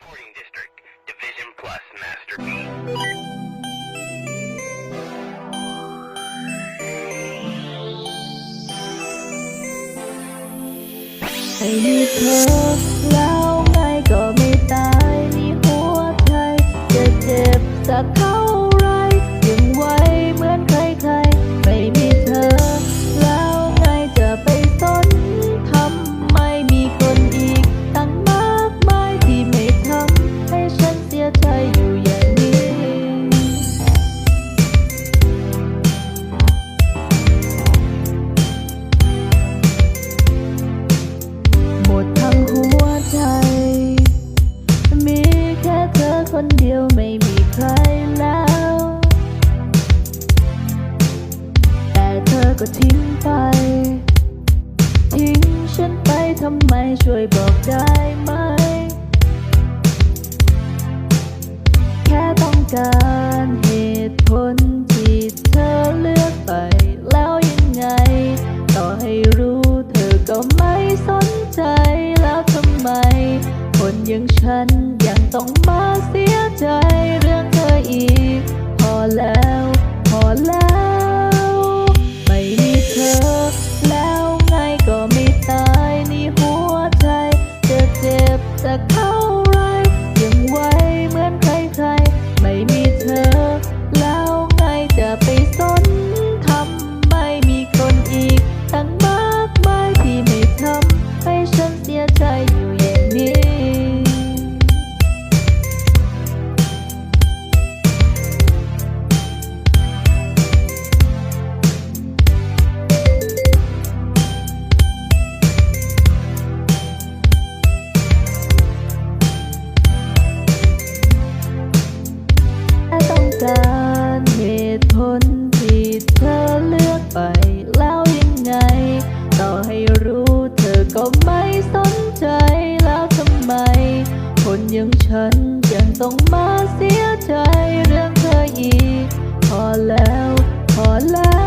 Reporting District, Division Plus, Master B. Are you close? คนเดียวไม่มีใครแล้ว แต่เธอก็ทิ้งไป ทิ้งฉันไปทำไมช่วยบอกได้ไหม แค่ต้องการเหตุผลที่เธอเลือกไปแล้วยังไง ต่อให้รู้เธอก็ไม่สนใจแล้วทำไม คนอย่างฉันยังต้องมา อย่างฉันยังต้องมาเสียใจเรื่องเธออีก พอแล้ว พอแล้ว